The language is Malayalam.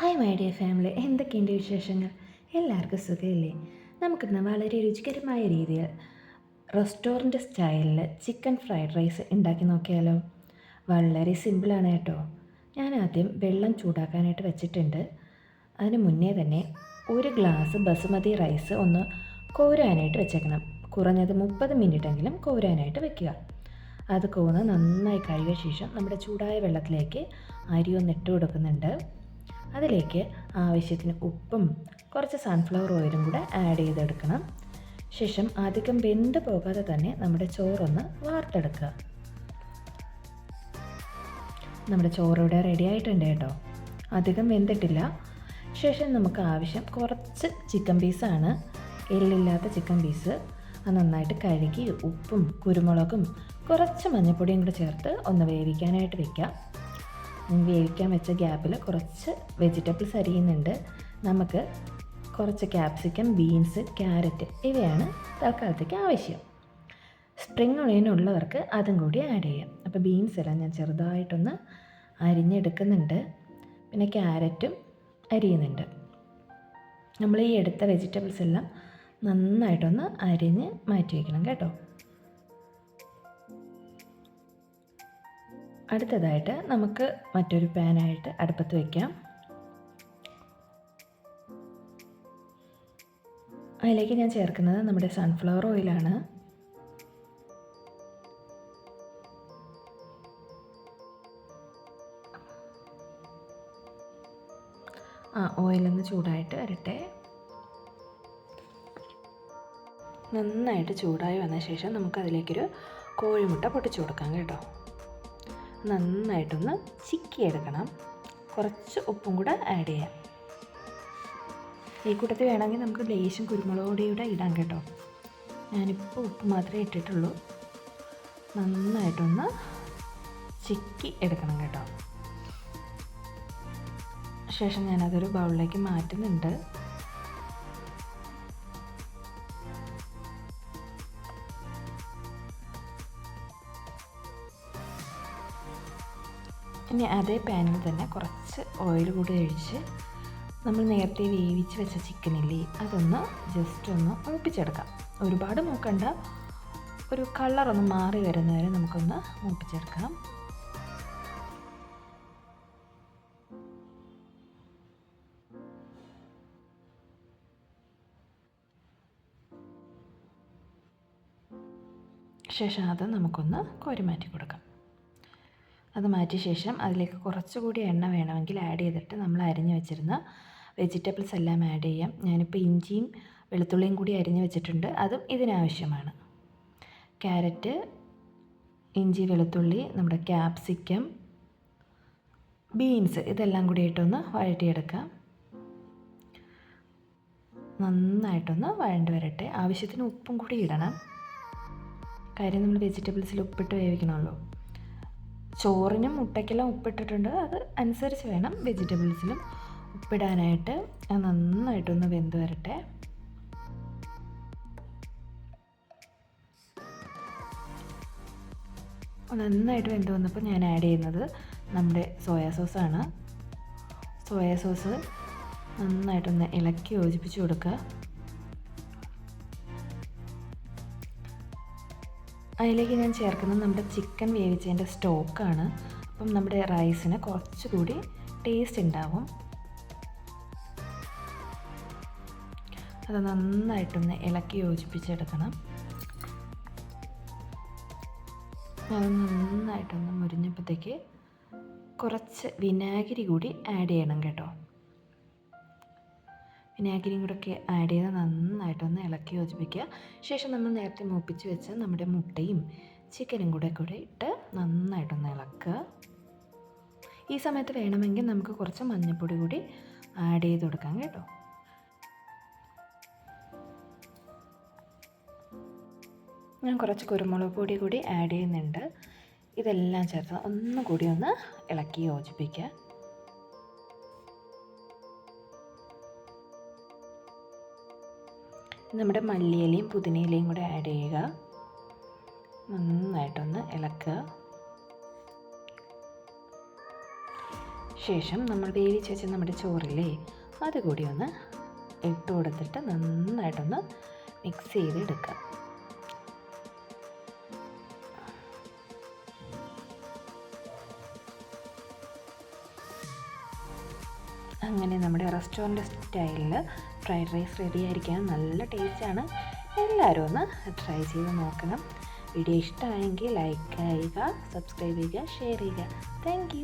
ഹായ് മൈ ഡിയർ ഫാമിലി എന്തൊക്കെയുണ്ട് വിശേഷങ്ങൾ? എല്ലാവർക്കും സുഖമില്ലേ? നമുക്കിന്ന് വളരെ രുചികരമായ രീതിയിൽ റെസ്റ്റോറന്റ് സ്റ്റൈലിൽ ചിക്കൻ ഫ്രൈഡ് റൈസ് ഉണ്ടാക്കി നോക്കിയാലോ? വളരെ സിമ്പിളാണ് കേട്ടോ. ഞാൻ ആദ്യം വെള്ളം ചൂടാക്കാനായിട്ട് വെച്ചിട്ടുണ്ട്. അതിന് മുന്നേ തന്നെ ഒരു ഗ്ലാസ് ബസുമതി റൈസ് ഒന്ന് കോരാനായിട്ട് വെച്ചേക്കണം. കുറഞ്ഞത് മുപ്പത് മിനിറ്റെങ്കിലും കോരാനായിട്ട് വെക്കുക. അത് കോന്ന് നന്നായി കഴുകിയ ശേഷം നമ്മുടെ ചൂടായ വെള്ളത്തിലേക്ക് അരി ഒന്ന് ഇട്ട് കൊടുക്കുന്നുണ്ട്. അതിലേക്ക് ആവശ്യത്തിന് ഉപ്പും കുറച്ച് സൺഫ്ലവർ ഓയിലും കൂടെ ആഡ് ചെയ്തെടുക്കണം. ശേഷം അധികം വെന്ത് പോകാതെ തന്നെ നമ്മുടെ ചോറൊന്ന് വാർത്തെടുക്കുക. നമ്മുടെ ചോറ് ഇവിടെ റെഡി ആയിട്ടുണ്ട് കേട്ടോ. അധികം വെന്തിട്ടില്ല. ശേഷം നമുക്ക് ആവശ്യം കുറച്ച് ചിക്കൻ പീസാണ് എല്ലില്ലാത്ത ചിക്കൻ പീസ് അത് നന്നായിട്ട് കഴുകി ഉപ്പും കുരുമുളകും കുറച്ച് മഞ്ഞൾപ്പൊടിയും കൂടെ ചേർത്ത് ഒന്ന് വേവിക്കാനായിട്ട് വെക്കാം. വേവിക്കാൻ വെച്ച ഗ്യാപ്പിൽ കുറച്ച് വെജിറ്റബിൾസ് അരിയുന്നുണ്ട്. നമുക്ക് കുറച്ച് ക്യാപ്സിക്കം ബീൻസ് ക്യാരറ്റ് ഇവയാണ് തൽക്കാലത്തേക്ക് ആവശ്യം. സ്പ്രിങ് ഒണിയൻ ഉള്ളവർക്ക് അതും കൂടി ആഡ് ചെയ്യാം. അപ്പോൾ ബീൻസ് എല്ലാം ഞാൻ ചെറുതായിട്ടൊന്ന് അരിഞ്ഞെടുക്കുന്നുണ്ട്. പിന്നെ ക്യാരറ്റും അരിയുന്നുണ്ട്. നമ്മൾ ഈ എടുത്ത വെജിറ്റബിൾസ് എല്ലാം നന്നായിട്ടൊന്ന് അരിഞ്ഞ് മാറ്റി വയ്ക്കണം കേട്ടോ. അടുത്തതായിട്ട് നമുക്ക് മറ്റൊരു പാനായിട്ട് അടുപ്പത്ത് വയ്ക്കാം അതിലേക്ക് ഞാൻ ചേർക്കുന്നത് നമ്മുടെ സൺഫ്ലവർ ഓയിലാണ് ആ ഓയിലൊന്ന് ചൂടായിട്ട് വരട്ടെ. നന്നായിട്ട് ചൂടായി വന്ന ശേഷം നമുക്കതിലേക്കൊരു കോഴിമുട്ട പൊട്ടിച്ചു കൊടുക്കാം കേട്ടോ. നന്നായിട്ടൊന്ന് ചിക്കി ചിക്കിയെടുക്കണം. കുറച്ച് ഉപ്പും കൂടെ ആഡ് ചെയ്യാം. ഈ കൂട്ടത്തിൽ വേണമെങ്കിൽ നമുക്ക് ലേശം കുരുമുളക് ഇടാം കേട്ടോ. ഞാനിപ്പോൾ ഉപ്പ് മാത്രമേ ഇട്ടിട്ടുള്ളൂ. നന്നായിട്ടൊന്ന് ചിക്കി എടുക്കണം കേട്ടോ. ശേഷം ഞാനതൊരു ബൗളിലേക്ക് മാറ്റുന്നുണ്ട്. ഇനി അതേ പാനിൽ തന്നെ കുറച്ച് ഓയിൽ കൂടി ഒഴിച്ച് നമ്മൾ നേരത്തെ വേവിച്ച് വെച്ച ചിക്കനില്ലേ അതൊന്ന് ജസ്റ്റ് ഒന്ന് മൂപ്പിച്ചെടുക്കാം. ഒരുപാട് മൂക്കണ്ട ഒരു കളറൊന്ന് മാറി വരുന്നവരെ നമുക്കൊന്ന് മൂപ്പിച്ചെടുക്കാം. ശേഷം അത് നമുക്കൊന്ന് കോരി മാറ്റി കൊടുക്കാം. അത് മാറ്റിയ ശേഷം അതിലേക്ക് കുറച്ചുകൂടി എണ്ണ വേണമെങ്കിൽ ആഡ് ചെയ്തിട്ട് നമ്മൾ അരിഞ്ഞു വെച്ചിരുന്ന വെജിറ്റബിൾസ് എല്ലാം ആഡ് ചെയ്യാം. ഞാനിപ്പോൾ ഇഞ്ചിയും വെളുത്തുള്ളിയും കൂടി അരിഞ്ഞു വെച്ചിട്ടുണ്ട്. അതും ഇതിനാവശ്യമാണ്. ക്യാരറ്റ് ഇഞ്ചി വെളുത്തുള്ളി നമ്മുടെ ക്യാപ്സിക്കം ബീൻസ് ഇതെല്ലാം കൂടി ഇട്ടൊന്ന് വഴറ്റിയെടുക്കാം. നന്നായിട്ടൊന്ന് വഴണ്ട് വരട്ടെ. ആവശ്യത്തിന് ഉപ്പും കൂടി ഇടണം. കാര്യം നമ്മൾ വെജിറ്റബിൾസിൽ ഉപ്പിട്ട് വേവിക്കണമല്ലോ. ചോറിനും മുട്ടയ്ക്കെല്ലാം ഉപ്പിട്ടിട്ടുണ്ട്. അത് അനുസരിച്ച് വേണം വെജിറ്റബിൾസിലും ഉപ്പിടാനായിട്ട്. നന്നായിട്ടൊന്ന് വെന്ത് വരട്ടെ. നന്നായിട്ട് വെന്ത് വന്നപ്പോൾ ഞാൻ ആഡ് ചെയ്യുന്നത് നമ്മുടെ സോയാ സോസാണ്. സോയാ സോസ് നന്നായിട്ടൊന്ന് ഇളക്കി യോജിപ്പിച്ച് കൊടുക്കുക. അതിലേക്ക് ഞാൻ ചേർക്കുന്നത് നമ്മുടെ ചിക്കൻ വേവിച്ചതിന്റെ സ്റ്റോക്കാണ്. അപ്പം നമ്മുടെ റൈസിന് കുറച്ചുകൂടി ടേസ്റ്റ് ഉണ്ടാവും. അത് നന്നായിട്ടൊന്ന് ഇളക്കി യോജിപ്പിച്ചെടുക്കണം. അത് നന്നായിട്ടൊന്ന് മുരിഞ്ഞപ്പോഴത്തേക്ക് കുറച്ച് വിനാഗിരി കൂടി ആഡ് ചെയ്യണം കേട്ടോ. വിനാഗിരിയും കൂടെ ഒക്കെ ആഡ് ചെയ്ത് നന്നായിട്ടൊന്ന് ഇളക്കി യോജിപ്പിക്കുക. ശേഷം നമ്മൾ നേരത്തെ മൂപ്പിച്ച് വെച്ച് നമ്മുടെ മുട്ടയും ചിക്കനും കൂടെ കൂടെ ഇട്ട് നന്നായിട്ടൊന്ന് ഇളക്കുക. ഈ സമയത്ത് വേണമെങ്കിൽ നമുക്ക് കുറച്ച് മഞ്ഞൾപ്പൊടി കൂടി ആഡ് ചെയ്ത് കൊടുക്കാം കേട്ടോ. ഞാൻ കുറച്ച് കുരുമുളക് പൊടി കൂടി ആഡ് ചെയ്യുന്നുണ്ട്. ഇതെല്ലാം ചേർത്ത് ഒന്നും കൂടി ഒന്ന് ഇളക്കി യോജിപ്പിക്കുക. നമ്മുടെ മല്ലിയിലയും പുതിനയിലയും കൂടെ ആഡ് ചെയ്യുക. നന്നായിട്ടൊന്ന് ഇളക്കുക. ശേഷം നമ്മൾ വേവിച്ച് വെച്ച നമ്മുടെ ചോറില്ലേ അതുകൂടി ഒന്ന് ഇട്ട് കൊടുത്തിട്ട് നന്നായിട്ടൊന്ന് മിക്സ് ചെയ്ത് എടുക്കുക അങ്ങനെ നമ്മുടെ റെസ്റ്റോറന്റ് സ്റ്റൈലിൽ ഫ്രൈഡ് റൈസ് റെഡി ആയിരിക്കണം. നല്ല ടേസ്റ്റാണ് എല്ലാവരും ഒന്ന് ട്രൈ ചെയ്ത് നോക്കണം. വീഡിയോ ഇഷ്ടമായെങ്കിൽ ലൈക്ക് ചെയ്യുക സബ്സ്ക്രൈബ് ചെയ്യുക ഷെയർ ചെയ്യുക. താങ്ക്